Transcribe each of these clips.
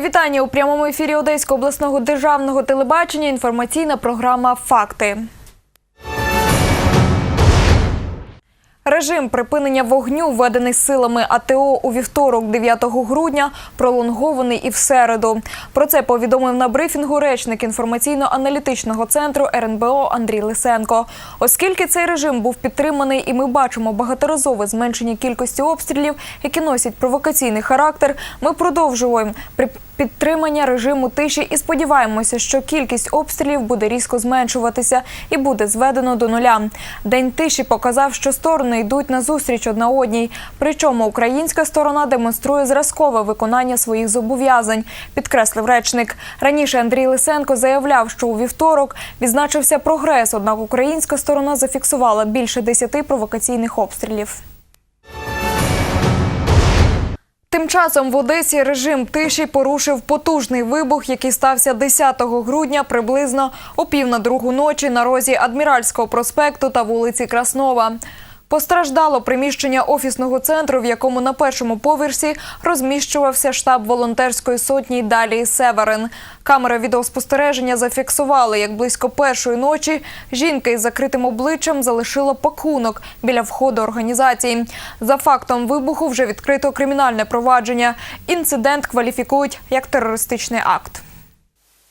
Вітання у прямому ефірі Одеського обласного державного телебачення. Інформаційна програма Факти. Режим припинення вогню, введений силами АТО у вівторок, 9 грудня, пролонгований і в середу. Про це повідомив на брифінгу речник інформаційно-аналітичного центру РНБО Андрій Лисенко. Оскільки цей режим був підтриманий, і ми бачимо багаторазове зменшення кількості обстрілів, які носять провокаційний характер, ми продовжуємо підтримання режиму тиші і сподіваємося, що кількість обстрілів буде різко зменшуватися і буде зведено до нуля. День тиші показав, що сторони йдуть на зустріч одна одній. Причому українська сторона демонструє зразкове виконання своїх зобов'язань, підкреслив речник. Раніше Андрій Лисенко заявляв, що у вівторок відзначився прогрес, однак українська сторона зафіксувала більше десяти провокаційних обстрілів. Тим часом в Одесі режим тиші порушив потужний вибух, який стався 10 грудня приблизно о пів на другу ночі на розі Адміральського проспекту та вулиці Краснова. Постраждало приміщення офісного центру, в якому на першому поверсі розміщувався штаб волонтерської сотні Далії Северин. Камери відеоспостереження зафіксували, як близько першої ночі жінка із закритим обличчям залишила пакунок біля входу організації. За фактом вибуху вже відкрито кримінальне провадження. Інцидент кваліфікують як терористичний акт.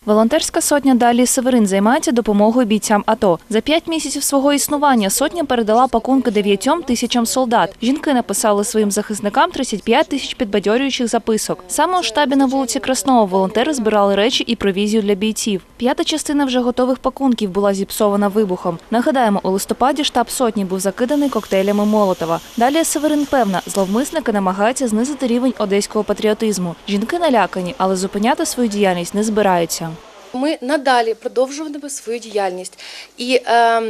Волонтерська сотня Далі Северин займається допомогою бійцям АТО. За п'ять місяців свого існування сотня передала пакунки дев'ятьом тисячам солдат. Жінки написали своїм захисникам 35 тисяч підбадьорюючих записок. Саме у штабі на вулиці Краснова волонтери збирали речі і провізію для бійців. П'ята частина вже готових пакунків була зіпсована вибухом. Нагадаємо, у листопаді штаб сотні був закиданий коктейлями Молотова. Далі Северин певна, зловмисники намагаються знизити рівень одеського патріотизму. Жінки налякані, але зупиняти свою діяльність не збираються. Ми надалі продовжуватимемо свою діяльність. І е,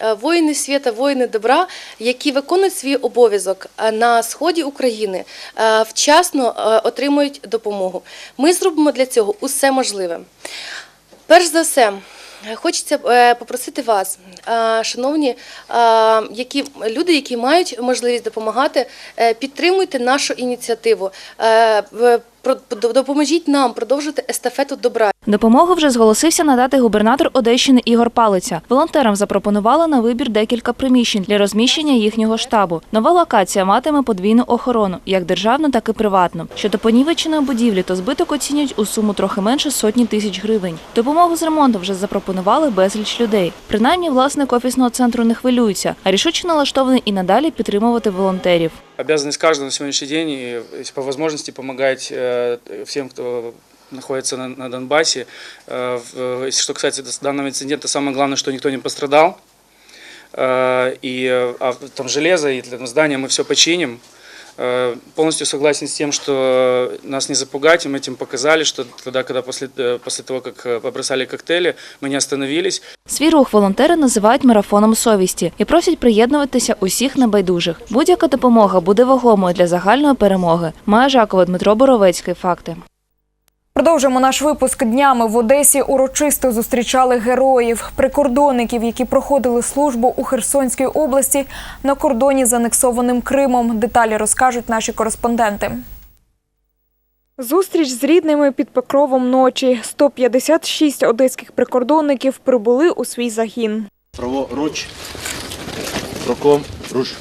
е, воїни світа, воїни добра, які виконують свій обов'язок е, на сході України, е, вчасно е, отримують допомогу. Ми зробимо для цього усе можливе. Перш за все, хочеться е, попросити вас, е, шановні які, люди, які мають можливість допомагати, підтримуйте нашу ініціативу. Допоможіть нам продовжити естафету добра. Допомогу вже зголосився надати губернатор Одещини Ігор Палиця. Волонтерам запропонували на вибір декілька приміщень для розміщення їхнього штабу. Нова локація матиме подвійну охорону, як державну, так і приватну. Щодо понівеченої будівлі, то збиток оцінюють у суму трохи менше сотні тисяч гривень. Допомогу з ремонту вже запропонували безліч людей. Принаймні, власник офісного центру не хвилюється, а рішуче налаштований і надалі підтримувати волонтерів. Обязанность каждого на сегодняшний день и если по возможности помогать э, всем, кто находится на, на Донбассе. Э, Если что касается данного инцидента, самое главное, что никто не пострадал. Э, И э, а там железо и там здание мы все починим. Э, Полностью согласен с тем, что нас не запугать, и мы этим показали, что тогда, когда после, э, после того, как э, побросали коктейли, мы не остановились, Свій рух волонтери називають марафоном совісті і просять приєднуватися усіх небайдужих. Будь-яка допомога буде вагомою для загальної перемоги. Має Жакова Дмитро Боровецький. Факти. Продовжимо наш випуск днями в Одесі. Урочисто зустрічали героїв, прикордонників, які проходили службу у Херсонській області на кордоні з анексованим Кримом. Деталі розкажуть наші кореспонденти. Зустріч з рідними під покровом ночі. 156 одеських прикордонників прибули у свій загін. Праворуч. Руком. Руш.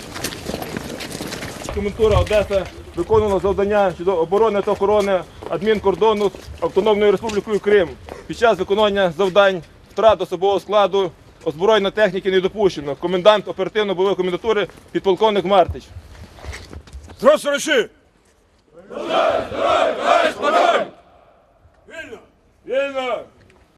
Коментура Одеса виконувала завдання щодо оборони та охорони адмінкордону з Автономною Республікою Крим. Під час виконання завдань втрат особового складу озброєння техніки не допущено. Комендант оперативно-бойової комендатури підполковник Мартич. Здравствуй, Раши! Вільно! Вільно!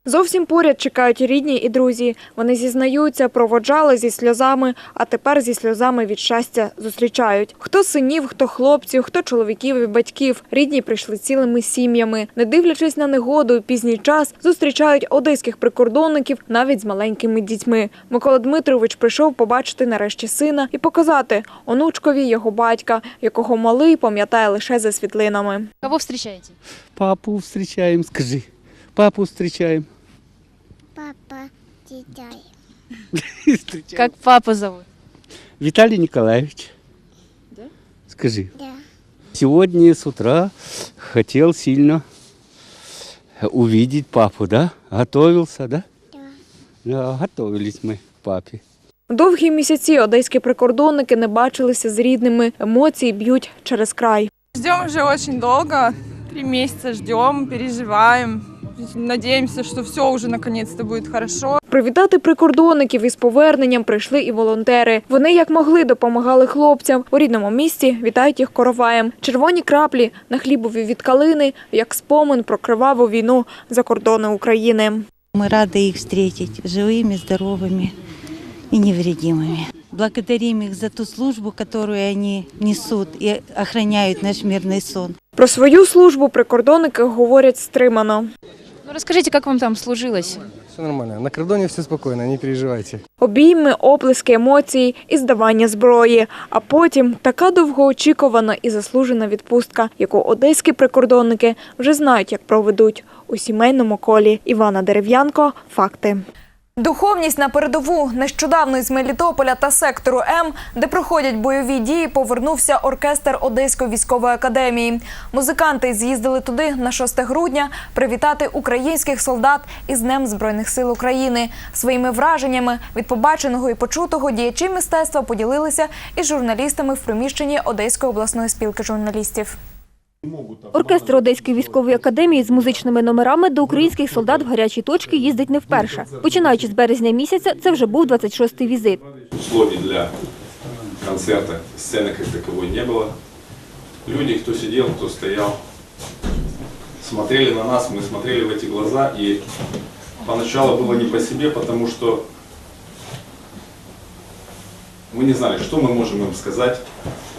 Зовсім поряд чекають рідні і друзі. Вони зізнаються, проводжали зі сльозами, а тепер зі сльозами від щастя зустрічають. Хто синів, хто хлопців, хто чоловіків і батьків. Рідні прийшли цілими сім'ями. Не дивлячись на негоду пізній час, зустрічають одеських прикордонників навіть з маленькими дітьми. Микола Дмитрович прийшов побачити нарешті сина і показати онучкові його батька, якого малий пам'ятає лише за світлинами. Кого встречаете? Папу встречаем, скажи. Папу встречаем. Папа. Встречаем. Как папу зовут? Виталий Николаевич. Да? Скажи. Да. Сегодня с утра хотел сильно увидеть папу, да? Готовился, да? Да. Да, готовились мы к папе. Довгі місяці одеські прикордонники не бачилися з рідними. Емоції б'ють через край. Ждем уже очень долго. Три месяца ждем, переживаем Надеемся, что все уже наконец-то будет хорошо. Привітати прикордонників із поверненням прийшли і волонтери. Вони як могли допомагали хлопцям. У рідному місті вітають їх короваєм. Червоні краплі на хлібові від калини, як спомин про криваву війну за кордони України. Мы рады их встретить живыми, здоровыми и невредимыми. Благодарим их за ту службу, которую они несут и охраняют наш мирный сон. Про свою службу прикордонники говорять стримано. Ну, расскажите, как вам там служилось? Все нормально. На кордоне все спокойно, не переживайте. Обійми, оплески емоцій і здавання зброї. А потім така довгоочікувана і заслужена відпустка, яку одеські прикордонники вже знають, як проведуть у сімейному колі. Івана Дерев'янко. Факти. Духовність на передову нещодавно із Мелітополя та сектору М, де проходять бойові дії, повернувся оркестр Одеської військової академії. Музиканти з'їздили туди на 6 грудня привітати українських солдат із Днем Збройних сил України. Своїми враженнями від побаченого і почутого діячі мистецтва поділилися із журналістами в приміщенні Одеської обласної спілки журналістів. Оркестр Одеської військової академії з музичними номерами до українських солдат в гарячі точки їздить не вперше. Починаючи з березня місяця, це вже був 26-й візит. условий для концерта, сцены как таковой не было. Люди, кто сидел, кто стоял, смотрели на нас, мы смотрели в эти глаза, и поначалу было не по себе, потому что мы не знали, что мы можем им сказать,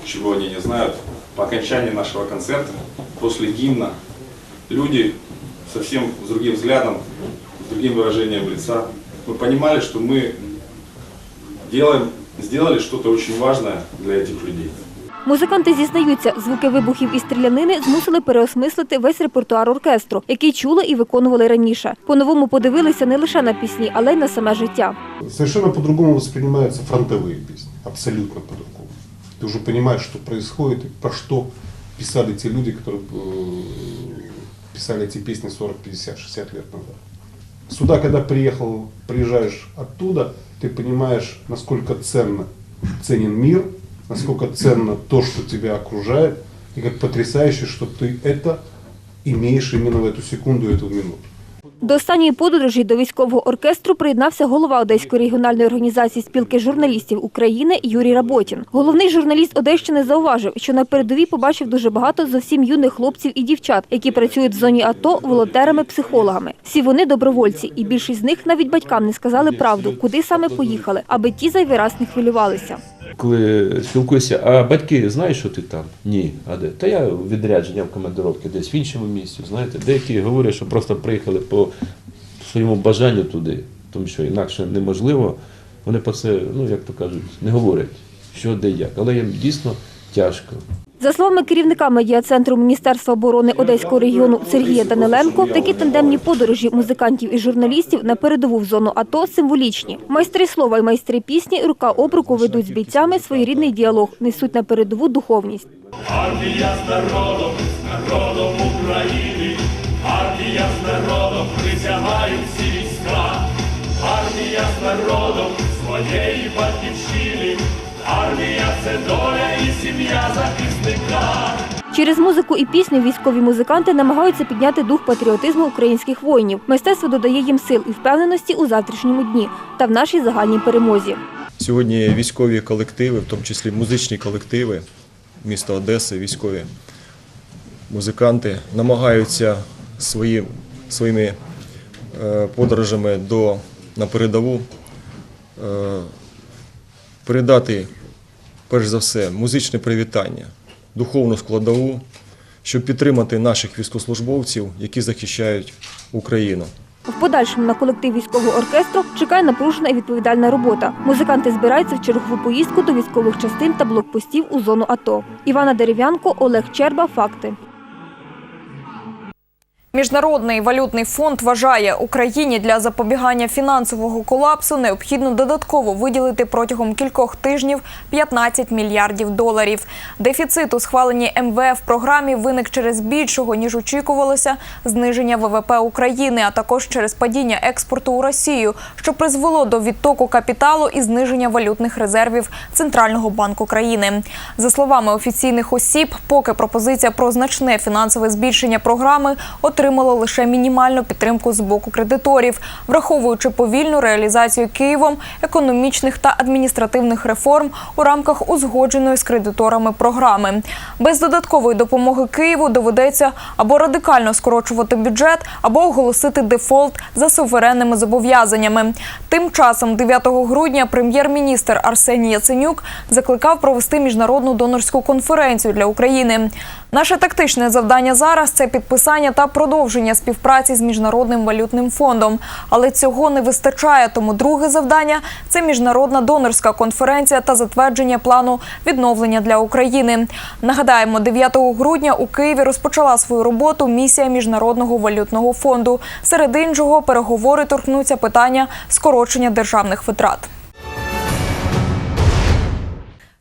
чего они не знают. По окончании нашего концерта, после гимна, люди совсем с другим взглядом, с другим выражением лица. Мы понимали, что мы делаем, сделали что-то очень важное для этих людей. Музиканти зізнаються, звуки вибухів і стрілянини змусили переосмислити весь репертуар оркестру, який чули і виконували раніше. По-новому подивилися не лише на пісні, але й на саме життя. Совершенно по-другому воспринимаются фронтовые песни. Абсолютно по-другому. Ты уже понимаешь, что происходит и про что писали те люди, которые э, писали эти песни 40, 50, 60 лет назад. Сюда, когда приехал, приезжаешь оттуда, ты понимаешь, насколько ценно, ценен мир, насколько ценно то, что тебя окружает, и как потрясающе, что ты это имеешь именно в эту секунду, эту минуту. До останньої подорожі до військового оркестру приєднався голова Одеської регіональної організації спілки журналістів України Юрій Работін. Головний журналіст Одещини зауважив, що на передовій побачив дуже багато зовсім юних хлопців і дівчат, які працюють в зоні АТО волонтерами-психологами. Всі вони добровольці, і більшість з них навіть батькам не сказали правду, куди саме поїхали, аби ті зайвий раз не хвилювалися. Коли спілкуюся, а батьки знають, що ти там? Ні. А де? Та я відрядження в командировці десь в іншому місці. Знаєте, деякі говорять, що просто приїхали по своєму бажанню туди, тому що інакше неможливо. Вони про це, ну як то кажуть, не говорять, що де як. Але їм дійсно тяжко. За словами керівника медіа-центру Міністерства оборони Одеського регіону Сергія Даниленко, такі тандемні подорожі музикантів і журналістів на передову в зону АТО символічні. Майстри слова і майстри пісні рука об руку ведуть з бійцями своєрідний діалог, несуть на передову духовність. Армія з народом, з народом України, армія з народом присягають всі війська, армія з народом своєї батьківщини, це доля і сім'я захисника. Через музику і пісню військові музиканти намагаються підняти дух патріотизму українських воїнів. Мистецтво додає їм сил і впевненості у завтрашньому дні та в нашій загальній перемозі. Сьогодні військові колективи, в тому числі музичні колективи міста Одеси, військові музиканти намагаються свої, своїми е, подорожами до, на передову е, передати, перш за все, музичне привітання, духовну складову, щоб підтримати наших військовослужбовців, які захищають Україну. В подальшому на колектив військового оркестру чекає напружена і відповідальна робота. Музиканти збираються в чергову поїздку до військових частин та блокпостів у зону АТО. Івана Дерев'янко, Олег Черба. Факти. Міжнародний валютний фонд вважає, Україні для запобігання фінансового колапсу необхідно додатково виділити протягом кількох тижнів 15 мільярдів доларів. Дефіцит у схваленій МВФ програмі виник через більшого ніж очікувалося зниження ВВП України, а також через падіння експорту у Росію, що призвело до відтоку капіталу і зниження валютних резервів Центрального банку країни. За словами офіційних осіб, поки пропозиція про значне фінансове збільшення програми отримала лише мінімальну підтримку з боку кредиторів, враховуючи повільну реалізацію Києвом економічних та адміністративних реформ у рамках узгодженої з кредиторами програми. Без додаткової допомоги Києву доведеться або радикально скорочувати бюджет, або оголосити дефолт за суверенними зобов'язаннями. Тим часом, 9 грудня, прем'єр-міністр Арсеній Яценюк закликав провести міжнародну донорську конференцію для України. Наше тактичне завдання зараз це підписання та продовження співпраці з міжнародним валютним фондом. Але цього не вистачає. Тому друге завдання це міжнародна донорська конференція та затвердження плану відновлення для України. Нагадаємо, 9 грудня у Києві розпочала свою роботу місія міжнародного валютного фонду. Серед іншого переговори торкнуться питання скорочення державних витрат.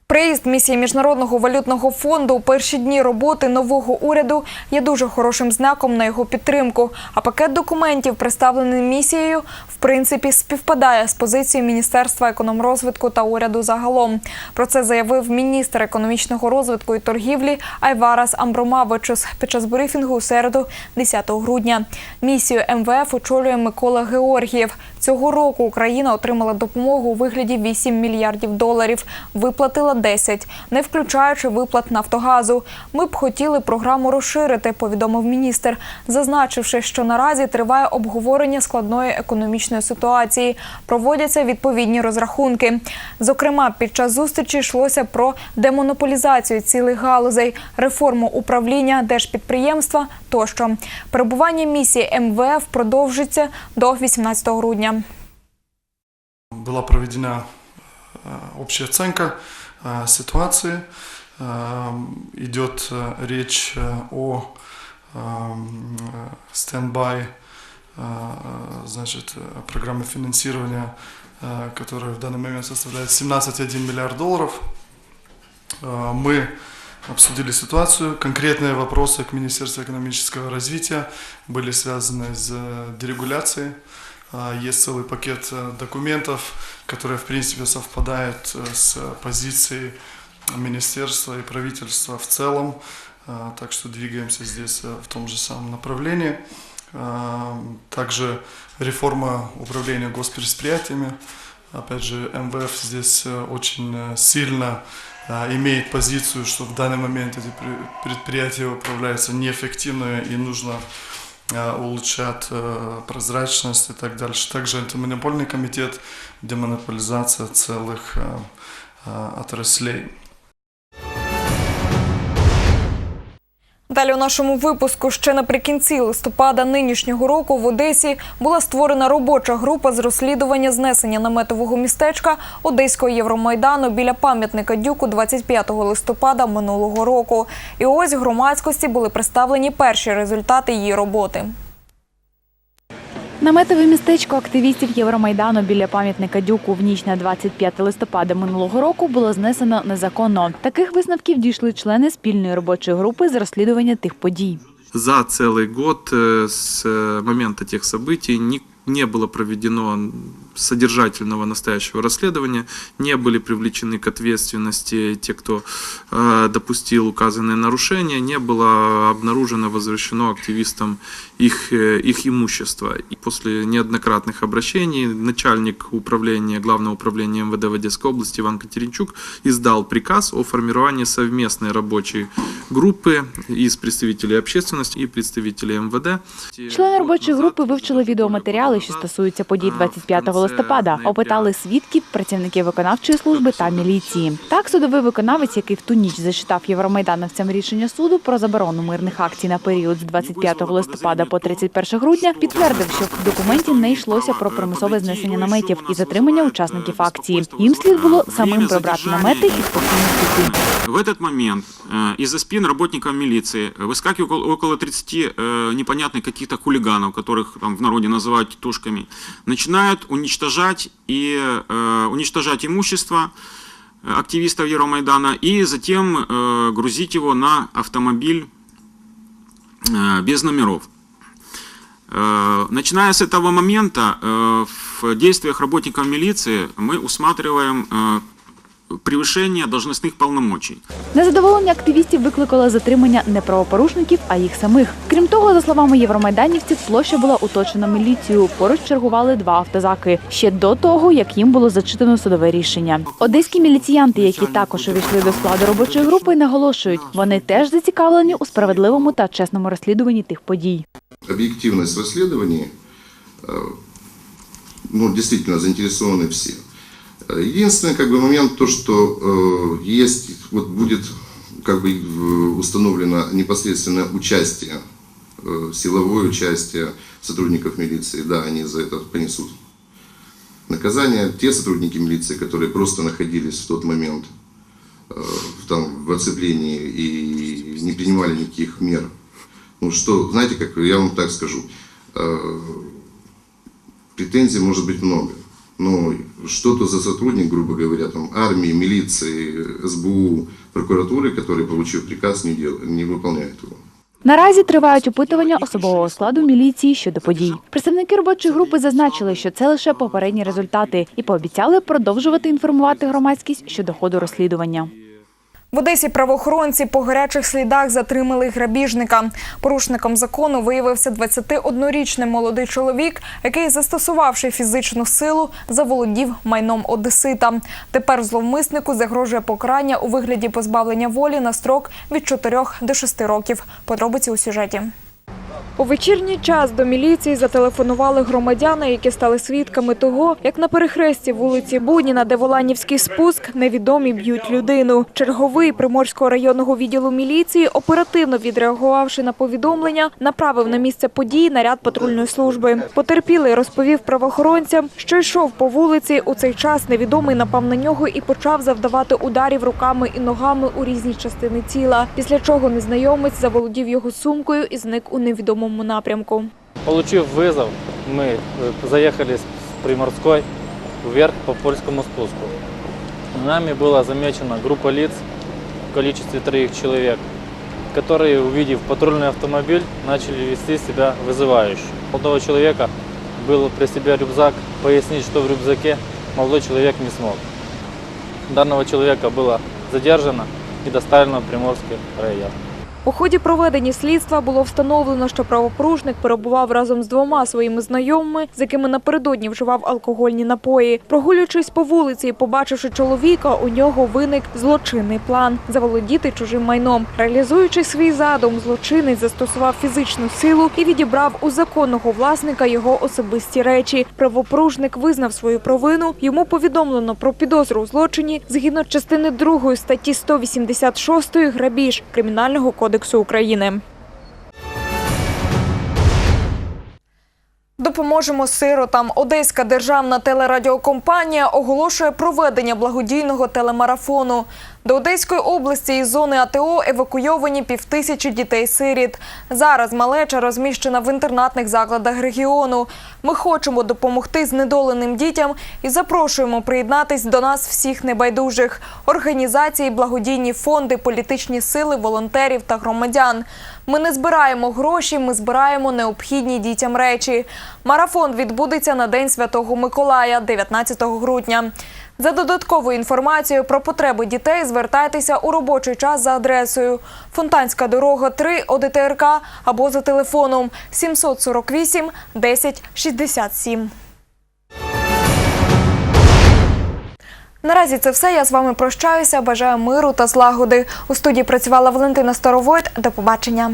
Приїзд місії міжнародного валютного фонду у перші дні роботи нового уряду є дуже хорошим знаком на його підтримку. А пакет документів, представлений місією, в принципі співпадає з позицією Міністерства економрозвитку та уряду загалом. Про це заявив міністр економічного розвитку і торгівлі Айварас Амбромавичус під час брифінгу у середу, 10 грудня. Місію МВФ очолює Микола Георгієв. Цього року Україна отримала допомогу у вигляді 8 мільярдів доларів. Виплатила 10, не включаючи виплат Нафтогазу. Ми б хотіли програму розширити, повідомив міністр, зазначивши, що наразі триває обговорення складної економічної ситуації. Проводяться відповідні розрахунки. Зокрема, під час зустрічі йшлося про демонополізацію цілих галузей, реформу управління держпідприємства тощо. Перебування місії МВФ продовжиться до 18 грудня. Была проведена общая оценка э, ситуации. Э, Идет э, речь э, о э, стендбай э, значит, э, программы финансирования, э, которая в данный момент составляет 17,1 миллиард долларов. Э, Мы обсудили ситуацию. Конкретные вопросы к Министерству экономического развития были связаны с э, дерегуляцией. А, Есть целый пакет э, документов, которые в принципе совпадают э, с позицией министерства и правительства в целом. А, Так что двигаемся здесь э, в том же самом направлении. А, Также реформа управления госпредприятиями. Опять же, МВФ здесь очень сильно имеет позицию, что в данный момент эти пре- предприятия управляются неэффективно и нужно э, улучшать э, прозрачность и так дальше. Также антимонопольный комитет, демонополизация целых э, э, отраслей. Далі у нашому випуску ще наприкінці листопада нинішнього року в Одесі була створена робоча група з розслідування знесення наметового містечка Одеського Євромайдану біля пам'ятника Дюку 25 листопада минулого року. І ось громадськості були представлені перші результати її роботи. Наметове містечко активістів Євромайдану біля пам'ятника Дюку в ніч на 25 листопада минулого року було знесено незаконно. Таких висновків дійшли члени спільної робочої групи з розслідування тих подій. за целый год э, с э, момента тех событий не, не было проведено содержательного настоящего расследования, не были привлечены к ответственности те, кто э, допустил указанные нарушения, не было обнаружено, возвращено активистам их, э, их имущество. И после неоднократных обращений начальник управления, главного управления МВД в Одесской области Иван Катеринчук издал приказ о формировании совместной рабочей группы из представителей общественности и представителей МВД. Члени робочої групи вивчили відеоматеріали, що стосуються подій 25 листопада листопада. Опитали свідків, працівників виконавчої служби та міліції. Так, судовий виконавець, який в ту ніч зачитав євромайдановцям рішення суду про заборону мирних акцій на період з 25 листопада по 31 грудня, підтвердив, що в документі не йшлося про примусове знесення наметів і затримання учасників акції. Їм слід було самим прибрати намети і спокійно піти. В этот момент э, из-за спин работников милиции выскакивает около, около 30 э, непонятных каких-то хулиганов, которых там в народе называют тушками, начинают уничтожать и э, уничтожать имущество активистов Евромайдана и затем грузить его на автомобиль без номеров. Начиная с этого момента в действиях работников милиции мы усматриваем превышение должностных полномочий. Незадоволення активістів викликало затримання не правопорушників, а їх самих. Крім того, за словами євромайданівців, площа була оточена міліцією. Поруч чергували два автозаки ще до того, як їм було зачитано судове рішення. Одеські міліціянти, які також увійшли до складу робочої групи, наголошують, вони теж зацікавлені у справедливому та чесному розслідуванні тих подій. объективность расследования, э, ну, действительно заинтересованы все. Единственный как бы, момент то, что э, есть, вот будет как бы установлено непосредственное участие, э, силовое участие сотрудников милиции, да, они за это понесут наказание. Те сотрудники милиции, которые просто находились в тот момент э, там, в оцеплении и не принимали никаких мер ну что, знаете, как я вам так скажу, э, претензий может быть много. Но что то за сотрудник, грубо говоря, там, армии, милиции, СБУ, прокуратуры, который, получив приказ, не, дел, не выполняет его. Наразі тривають опитування особового складу міліції щодо подій. Представники робочої групи зазначили, що це лише попередні результати, і пообіцяли продовжувати інформувати громадськість щодо ходу розслідування. В Одесі правоохоронці по гарячих слідах затримали грабіжника. Порушником закону виявився 21-річний молодий чоловік, який, застосувавши фізичну силу, заволодів майном одесита. Тепер зловмиснику загрожує покарання у вигляді позбавлення волі на строк від 4 до 6 років. Подробиці у сюжеті. У вечірній час до міліції зателефонували громадяни, які стали свідками того, як на перехресті вулиці Буніна, де Воланівський спуск, невідомі б'ють людину. Черговий Приморського районного відділу міліції, оперативно відреагувавши на повідомлення, направив на місце події наряд патрульної служби. Потерпілий розповів правоохоронцям, що йшов по вулиці. У цей час невідомий напав на нього і почав завдавати ударів руками і ногами у різні частини тіла. Після чого незнайомець заволодів його сумкою і зник у невідомому напрямку. Получив вызов, мы э, заехали с Приморской вверх по польскому спуску. Нами была замечена группа лиц в количестве троих человек, которые, увидев патрульный автомобиль, начали вести себя вызывающе. У молодого человека был при себе рюкзак, пояснить, что в рюкзаке молодой человек не смог. Данного человека было задержано и доставлено в Приморский район. У ході проведення слідства було встановлено, що правопорушник перебував разом з двома своїми знайомими, з якими напередодні вживав алкогольні напої. Прогулюючись по вулиці і побачивши чоловіка, у нього виник злочинний план заволодіти чужим майном. Реалізуючи свій задум, злочинець застосував фізичну силу і відібрав у законного власника його особисті речі. Правопорушник визнав свою провину. Йому повідомлено про підозру у злочині згідно частини 2 статті 186 грабіж Кримінального кодексу України. Допоможемо сиротам. Одеська державна телерадіокомпанія оголошує проведення благодійного телемарафону. До Одеської області із зони АТО евакуйовані півтисячі дітей-сиріт. Зараз малеча розміщена в інтернатних закладах регіону. Ми хочемо допомогти знедоленим дітям і запрошуємо приєднатись до нас всіх небайдужих організації, благодійні фонди, політичні сили, волонтерів та громадян. Ми не збираємо гроші, ми збираємо необхідні дітям речі. Марафон відбудеться на День Святого Миколая, 19 грудня. За додатковою інформацією про потреби дітей звертайтеся у робочий час за адресою Фонтанська дорога 3 ОДТРК або за телефоном 748 10 67. Наразі це все. Я з вами прощаюся. Бажаю миру та злагоди. У студії працювала Валентина Старовойт. До побачення.